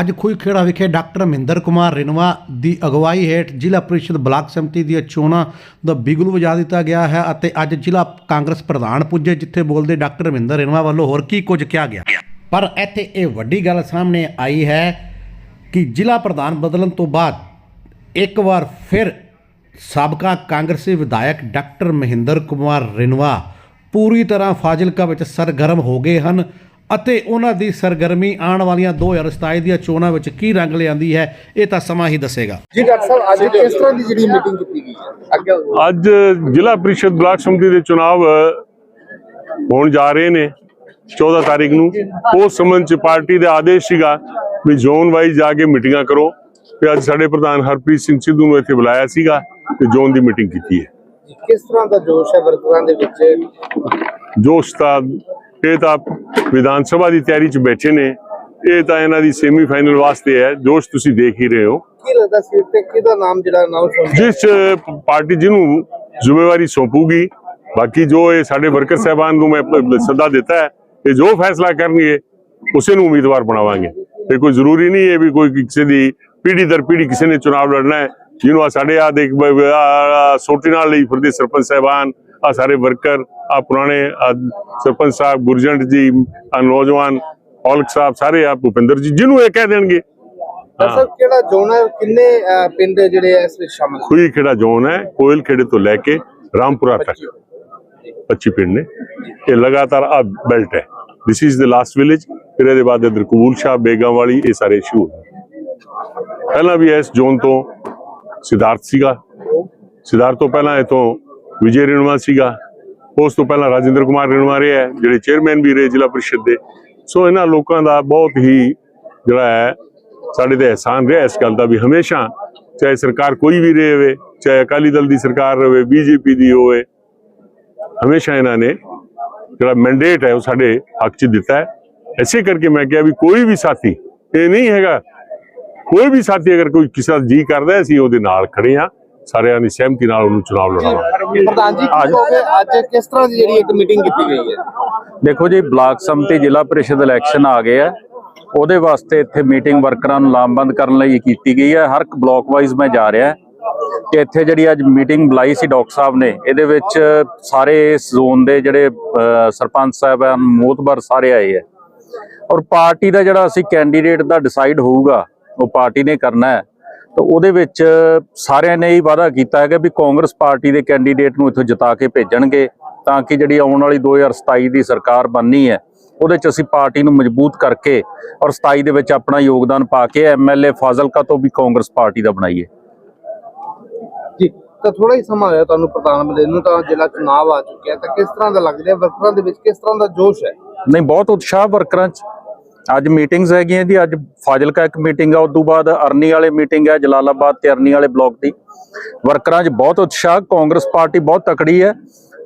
ਅੱਜ ਖੂਈਖੇੜਾ ਵਿਖੇ ਡਾਕਟਰ ਮਹਿੰਦਰ ਕੁਮਾਰ ਰਿਨਵਾ ਦੀ ਅਗਵਾਈ ਹੇਠ ਜ਼ਿਲ੍ਹਾ ਪ੍ਰੀਸ਼ਦ ਬਲਾਕ ਸਮਿਤੀ ਦੀਆਂ ਚੋਣਾਂ ਦਾ ਬਿਗੁਲ ਵਜਾ ਦਿੱਤਾ ਗਿਆ ਹੈ ਅਤੇ ਅੱਜ ਜ਼ਿਲ੍ਹਾ ਕਾਂਗਰਸ ਪ੍ਰਧਾਨ ਪੁੱਜੇ, ਜਿੱਥੇ ਬੋਲਦੇ ਡਾਕਟਰ ਮਹਿੰਦਰ ਰਿਨਵਾ ਵੱਲੋਂ ਹੋਰ ਕੀ ਕੁਝ ਕਿਹਾ ਗਿਆ। ਪਰ ਇੱਥੇ ਇਹ ਵੱਡੀ ਗੱਲ ਸਾਹਮਣੇ ਆਈ ਹੈ ਕਿ ਜ਼ਿਲ੍ਹਾ ਪ੍ਰਧਾਨ ਬਦਲਣ ਤੋਂ ਬਾਅਦ ਇੱਕ ਵਾਰ ਫਿਰ ਸਾਬਕਾ ਕਾਂਗਰਸੀ ਵਿਧਾਇਕ ਡਾਕਟਰ ਮਹਿੰਦਰ ਕੁਮਾਰ ਰਿਨਵਾ ਪੂਰੀ ਤਰ੍ਹਾਂ ਫਾਜ਼ਿਲਕਾ ਵਿੱਚ ਸਰਗਰਮ ਹੋ ਗਏ ਹਨ। ਅਤੇ ਉਹਨਾਂ ਦੀ ਸਰਗਰਮੀ ਆਉਣ ਵਾਲੀਆਂ 2027 ਦੀਆਂ ਚੋਣਾਂ ਵਿੱਚ ਕੀ ਰੰਗ ਲਿਆਂਦੀ ਹੈ ਇਹ ਤਾਂ ਸਮਾਂ ਹੀ ਦੱਸੇਗਾ। ਜੀ ਡਾਕਟਰ ਸਾਹਿਬ ਅੱਜ ਕਿਸ ਤਰ੍ਹਾਂ ਦੀ ਜਿਹੜੀ ਮੀਟਿੰਗ ਕੀਤੀ ਗਈ ਹੈ? ਅੱਜ ਜ਼ਿਲ੍ਹਾ ਪ੍ਰੀਸ਼ਦ ਬਲਾਕ ਸਮਿਤੀ ਦੇ ਚੁਣਾਵ ਹੋਣ ਜਾ ਰਹੇ ਨੇ 14 ਤਾਰੀਖ ਨੂੰ। ਉਸ ਸੰਬੰਧ ਚ ਪਾਰਟੀ ਦੇ ਆਦੇਸ਼ ਸੀਗਾ ਵੀ ਜ਼ੋਨ ਵਾਈਜ਼ ਜਾ ਕੇ ਮੀਟਿੰਗਾਂ ਕਰੋ। ਤੇ ਅੱਜ ਸਾਡੇ ਪ੍ਰਧਾਨ ਹਰਪ੍ਰੀਤ ਸਿੰਘ ਸਿੱਧੂ ਨੂੰ ਇੱਥੇ ਬੁਲਾਇਆ ਸੀਗਾ ਤੇ ਜ਼ੋਨ ਦੀ ਮੀਟਿੰਗ ਕੀਤੀ ਹੈ। ਕਿਸ ਤਰ੍ਹਾਂ ਦਾ ਜੋਸ਼ ਹੈ ਵਰਕਰਾਂ ਦੇ ਵਿੱਚ? ਜੋਸ਼ ਤਾਂ ਇਹ ਤਾਂ ਵਿਧਾਨ ਸਭਾ ਦੀ ਤਿਆਰੀ ਚ ਬੈਠੇ ਨੇ। ਇਹ ਤਾਂ ਇਹਨਾਂ ਦੀ ਸੈਮੀ ਫਾਈਨਲ ਵਾਸਤੇ ਹੈ। ਜੋਸ਼ ਤੁਸੀਂ ਦੇਖ ਹੀ ਰਹੇ ਹੋ। ਕੀ ਲੱਗਦਾ ਸੀਟ ਤੇ ਕਿਹਦਾ ਨਾਮ ਜਿਹੜਾ ਅਨਾਉਂਸ ਹੋਣਾ ਜਿਸ ਪਾਰਟੀ ਜਿਹਨੂੰ ਜ਼ਿੰਮੇਵਾਰੀ ਸੌਂਪੂਗੀ। ਬਾਕੀ ਜੋ ਇਹ ਸਾਡੇ ਵਰਕਰ ਸਹਿਬਾਨ ਨੂੰ ਮੈਂ ਸੱਦਾ ਦਿੱਤਾ ਹੈ ਇਹ ਜੋ ਫੈਸਲਾ ਕਰਨਗੇ ਉਸੇ ਨੂੰ ਉਮੀਦਵਾਰ ਬਣਾਵਾਂਗੇ। ਤੇ ਕੋਈ ਜ਼ਰੂਰੀ ਨਹੀਂ ਹੈ ਵੀ ਕੋਈ ਕਿਸੇ ਦੀ ਪੀੜੀ ਦਰ ਪੀੜੀ ਕਿਸੇ ਨੇ ਚੁਣਾਵ ਲੜਨਾ ਹੈ। ਜਿਹਨੂੰ ਸਾਡੇ ਆ ਦੇਖ ਸੋਟੀ ਨਾਲ ਲਈ ਫਿਰਦੇ ਸਰਪੰਚ ਸਹਿਬਾਨ ਆ ਸਾਰੇ ਵਰਕਰ ਆ ਪੁਰਾਣੇ ਸਰਪੰਚ ਸਾਹਿਬ ਗੁਰਜੰਟ ਜੀ ਆ ਨੌਜਵਾਨ ਔਲਖ ਸਾਹਿਬ ਸਾਰੇ ਆ ਭੁਪਿੰਦਰ ਜੀ ਜਿਹਨੂੰ ਇਹ ਕਹਿ ਦੇਣਗੇ। ਸਾਹਿਬ ਕਿਹੜਾ ਜ਼ੋਨ ਹੈ? ਕਿੰਨੇ ਪਿੰਡ ਜਿਹੜੇ ਇਸ ਵਿੱਚ ਸ਼ਾਮਲ ਖੂਹੀ ਖੇੜਾ ਜ਼ੋਨ ਹੈ ਕੋਇਲ ਖੇੜੇ ਤੋਂ ਲੈ ਕੇ ਰਾਮਪੁਰਾ ਤੱਕ। 25 ਪਿੰਡ। ਨੇ। ਇਹ ਲਗਾਤਾਰ ਆ ਬੈਲਟ ਹੈ। This is the last village ਫਿਰ ਇਹਦੇ ਬਾਅਦ ਇਧਰ ਕਬੂਲ ਸ਼ਾਹ ਬੇਗਾਂ ਵਾਲੀ ਇਹ ਸਾਰੇ ਸ਼ੂ ਪਹਿਲਾਂ ਵੀ ਇਸ ਜ਼ੋਨ ਤੋਂ ਸਿਧਾਰਥ ਸੀਗਾ। ਸਿਧਾਰਥ ਤੋਂ ਪਹਿਲਾਂ ਇਥੋਂ ਵਿਜੇ ਰਣਵਾ ਸੀਗਾ। ਉਸ ਤੋਂ ਪਹਿਲਾਂ ਰਾਜਿੰਦਰ ਕੁਮਾਰ ਰਣਵਾ ਰਿਹਾ ਜਿਹੜੇ ਚੇਅਰਮੈਨ ਵੀ ਰਹੇ ਜ਼ਿਲ੍ਹਾ ਪਰਿਸ਼ਦ ਦੇ। ਸੋ ਇਹਨਾਂ ਲੋਕਾਂ ਦਾ ਬਹੁਤ ਹੀ ਜਿਹੜਾ ਹੈ ਸਾਡੇ ਤੇ ਅਹਿਸਾਨ ਰਿਹਾ ਇਸ ਗੱਲ ਦਾ ਵੀ ਹਮੇਸ਼ਾ ਚਾਹੇ ਸਰਕਾਰ ਕੋਈ ਵੀ ਰਹੇ ਹੋਵੇ ਚਾਹੇ ਅਕਾਲੀ ਦਲ ਦੀ ਸਰਕਾਰ ਹੋਵੇ ਬੀਜੇਪੀ ਦੀ ਹੋਵੇ ਹਮੇਸ਼ਾ ਇਹਨਾਂ ਨੇ ਜਿਹੜਾ ਮੈਂਡੇਟ ਹੈ ਉਹ ਸਾਡੇ ਹੱਕ 'ਚ ਦਿੱਤਾ ਹੈ। ਐਸੇ ਕਰਕੇ ਮੈਂ ਕਿਹਾ ਵੀ ਕੋਈ ਵੀ ਸਾਥੀ ਇਹ ਨਹੀਂ ਹੈਗਾ ਕੋਈ ਵੀ ਸਾਥੀ ਅਗਰ ਕੋਈ ਕਿਸੇ ਦਾ ਜੀ ਕਰਦਾ ਹੈ, ਅਸੀਂ ਉਹਦੇ ਨਾਲ ਖੜੇ ਆ ਸਾਰਿਆਂ ਦੀ ਸਹਿਮਤੀ ਨਾਲ ਉਹਨੂੰ ਚੁਣਾਵ ਲੜਾਉਣਾ ਪ੍ਰਧਾਨ ਜੀ ਕੀ ਕਹੋਗੇ ਅੱਜ ਕਿਸ ਤਰ੍ਹਾਂ ਦੀ ਜਿਹੜੀ ਇੱਕ ਮੀਟਿੰਗ ਕੀਤੀ ਗਈ ਹੈ? ਦੇਖੋ ਜੀ ਬਲਾਕ ਸੰਮਤੀ ਜ਼ਿਲ੍ਹਾ ਪ੍ਰੀਸ਼ਦ ਇਲੈਕਸ਼ਨ ਆ ਗਏ ਆ। ਉਹਦੇ ਵਾਸਤੇ ਇੱਥੇ ਮੀਟਿੰਗ ਵਰਕਰਾਂ ਨੂੰ ਲਾਮਬੰਦ ਕਰਨ ਲਈ ਕੀਤੀ ਗਈ ਹੈ। ਹਰ ਇੱਕ ਬਲਾਕ ਵਾਈਜ਼ ਮੈਂ ਜਾ ਰਿਹਾ ਕਿ ਇੱਥੇ ਜਿਹੜੀ ਅੱਜ ਮੀਟਿੰਗ ਬੁਲਾਈ ਸੀ ਡਾਕਟਰ ਸਾਹਿਬ ਨੇ ਇਹਦੇ ਵਿੱਚ ਸਾਰੇ ਇਸ ਜ਼ੋਨ ਦੇ ਜਿਹੜੇ ਸਰਪੰਚ ਸਾਹਿਬਾਨ ਮੋਤਬਰ ਸਾਰੇ ਆਏ ਆ। ਔਰ ਪਾਰਟੀ ਦਾ ਜਿਹੜਾ ਅਸੀਂ ਕੈਂਡੀਡੇਟ ਦਾ ਡਿਸਾਈਡ ਹੋਊਗਾ ਉਹ ਪਾਰਟੀ ਨੇ ਕਰਨਾ ਹੈ। ਤਾਂ ਉਹਦੇ ਵਿੱਚ ਸਾਰਿਆਂ ਨੇ ਇਹ ਵਾਅਦਾ ਕੀਤਾ ਹੈ ਕਿ ਵੀ ਕਾਂਗਰਸ ਪਾਰਟੀ ਦੇ ਕੈਂਡੀਡੇਟ ਨੂੰ ਇੱਥੋਂ ਜਿਤਾ ਕੇ ਭੇਜਣਗੇ ਤਾਂ ਕਿ ਜਿਹੜੀ ਆਉਣ ਵਾਲੀ 2027 ਦੀ ਸਰਕਾਰ ਬਣਨੀ ਹੈ ਉਹਦੇ ਚ ਅਸੀਂ ਪਾਰਟੀ ਨੂੰ ਮਜ਼ਬੂਤ ਕਰਕੇ ਔਰ 27 ਦੇ ਵਿੱਚ ਆਪਣਾ ਯੋਗਦਾਨ ਪਾ ਕੇ ਐਮਐਲਏ ਫਾਜ਼ਿਲਕਾ ਤੋਂ ਵੀ ਕਾਂਗਰਸ ਪਾਰਟੀ ਦਾ ਬਣਾਈਏ। ਜੀ ਤਾਂ ਥੋੜਾ ਹੀ ਸਮਾਂ ਹੋਇਆ ਤੁਹਾਨੂੰ ਪ੍ਰਧਾਨ ਬਣੇ ਨੂੰ ਤਾਂ ਜ਼ਿਲ੍ਹਾ ਚੁਣਾਵ ਆ ਚੁੱਕਿਆ ਤਾਂ ਕਿਸ ਤਰ੍ਹਾਂ ਦਾ ਲੱਗ ਰਿਹਾ? ਵਰਕਰਾਂ ਦੇ ਵਿੱਚ ਕਿਸ ਤਰ੍ਹਾਂ ਦਾ ਜੋਸ਼ ਹੈ? ਨਹੀਂ ਬਹੁਤ ਉਤਸ਼ਾਹ ਵਰਕਰਾਂ 'ਚ। ਅੱਜ ਮੀਟਿੰਗਸ ਹੈਗੀਆਂ ਜੀ, ਅੱਜ ਫਾਜ਼ਿਲਕਾ ਇੱਕ ਮੀਟਿੰਗ ਆ ਉਸ ਤੋਂ ਬਾਅਦ ਅਰਨੀ ਵਾਲੇ ਮੀਟਿੰਗ ਹੈ ਜਲਾਲਾਬਾਦ ਤੇ ਅਰਨੀ ਵਾਲੇ ਬਲਾਕ ਦੀ। ਵਰਕਰਾਂ 'ਚ ਬਹੁਤ ਉਤਸ਼ਾਹ, ਕਾਂਗਰਸ ਪਾਰਟੀ ਬਹੁਤ ਤਕੜੀ ਹੈ।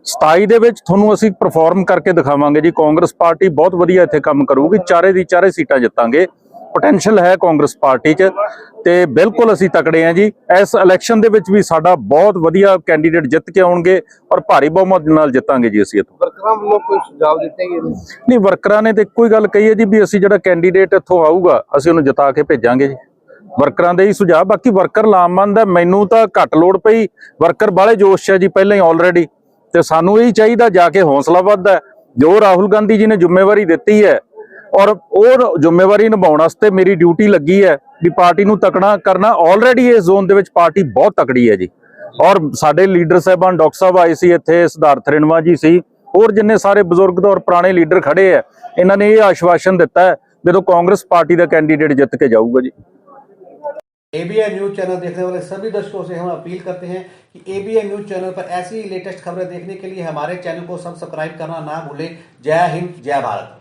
27 ਦੇ ਵਿੱਚ ਤੁਹਾਨੂੰ ਅਸੀਂ ਪਰਫਾਰਮ ਕਰਕੇ ਦਿਖਾਵਾਂਗੇ ਜੀ, ਕਾਂਗਰਸ ਪਾਰਟੀ ਬਹੁਤ ਵਧੀਆ ਇੱਥੇ ਕੰਮ ਕਰੂਗੀ, ਚਾਰੇ ਦੀ ਚਾਰੇ ਸੀਟਾਂ ਜਿੱਤਾਂਗੇ। ਪੋਟੈਂਸ਼ੀਅਲ ਹੈ ਕਾਂਗਰਸ ਪਾਰਟੀ 'ਚ ਤੇ ਬਿਲਕੁਲ ਅਸੀਂ ਤਕੜੇ ਹਾਂ ਜੀ। ਇਸ ਇਲੈਕਸ਼ਨ ਦੇ ਵਿੱਚ ਵੀ ਸਾਡਾ ਬਹੁਤ ਵਧੀਆ ਕੈਂਡੀਡੇਟ ਜਿੱਤ ਕੇ ਆਉਣਗੇ ਔਰ ਭਾਰੀ ਬਹੁਮਤ ਨਾਲ ਜਿੱਤਾਂਗੇ ਜੀ ਅਸੀਂ ਇੱਥੋਂ। ਵਰਕਰਾਂ ਵੱਲੋਂ ਕੋਈ ਸੁਝਾਅ ਦਿੱਤੇ ਗਏ ਨਹੀਂ ਵਰਕਰਾਂ ਨੇ ਤੇ ਇੱਕੋ ਹੀ ਗੱਲ ਕਹੀ ਹੈ ਜੀ ਵੀ ਅਸੀਂ ਜਿਹੜਾ ਕੈਂਡੀਡੇਟ ਇੱਥੋਂ ਆਊਗਾ ਅਸੀਂ ਉਹਨੂੰ ਜਿਤਾ ਕੇ ਭੇਜਾਂਗੇ ਜੀ। ਵਰਕਰਾਂ ਦੇ ਹੀ ਸੁਝਾਅ ਬਾਕੀ ਵਰਕਰ ਲਾਮਬੰਦ ਹੈ ਮੈਨੂੰ ਤਾਂ ਘੱਟ ਲੋੜ ਪਈ। ਵਰਕਰ ਬਾਲੇ ਜੋਸ਼ ਹੈ ਜੀ ਪਹਿਲਾਂ ਹੀ ਆਲਰੇਡੀ ਤੇ ਸਾਨੂੰ ਇਹ ਚਾਹੀਦਾ ਜਾ ਕੇ ਹੌਸਲਾ ਵੱਧਦਾ। ਜੋ ਰਾਹੁਲ ਗਾਂਧੀ ਜੀ ਨੇ ਜ਼ਿੰਮੇਵਾਰੀ ਦਿੱਤੀ ਹੈ ਔਰ ਉਹ ਜ਼ਿੰਮੇਵਾਰੀ ਨਿਭਾਉਣ ਵਾਸਤੇ ਮੇਰੀ ਡਿਊਟੀ ਲੱਗੀ ਹੈ ਵੀ ਪਾਰਟੀ ਨੂੰ ਤਕੜਾ ਕਰਨਾ ਆਲਰੇਡੀ ਇਸ ਜ਼ੋਨ ਦੇ ਵਿੱਚ ਪਾਰਟੀ ਬਹੁਤ ਤਕੜੀ ਹੈ ਜੀ ਔਰ ਸਾਡੇ ਲੀਡਰ ਸਾਹਿਬਾਨ ਡਾਕਟਰ ਸਾਹਿਬ ਆਏ ਸੀ ਇੱਥੇ ਸਿਧਾਰਥ ਰਿਣਵਾ ਜੀ ਸੀ ਹੋਰ ਜਿੰਨੇ ਸਾਰੇ ਬਜ਼ੁਰਗ ਤੇ ਔਰ ਪੁਰਾਣੇ ਲੀਡਰ ਖੜੇ ਆ ਇਹਨਾਂ ਨੇ ਇਹ ਆਸ਼ਵਾਸਨ ਦਿੱਤਾ ਹੈ ਜਦੋਂ ਕਾਂਗਰਸ ਪਾਰਟੀ ਦਾ ਕੈਂਡੀਡੇਟ ਜਿੱਤ ਕੇ ਜਾਊਗਾ ਜੀ एबीएन न्यूज चैनल देखने वाले सभी दर्शकों से हम अपील करते हैं कि एबीएन न्यूज चैनल पर ऐसी ही लेटेस्ट खबरें देखने के लिए हमारे चैनल को सब्सक्राइब करना ना भूलें जय हिंद जय भारत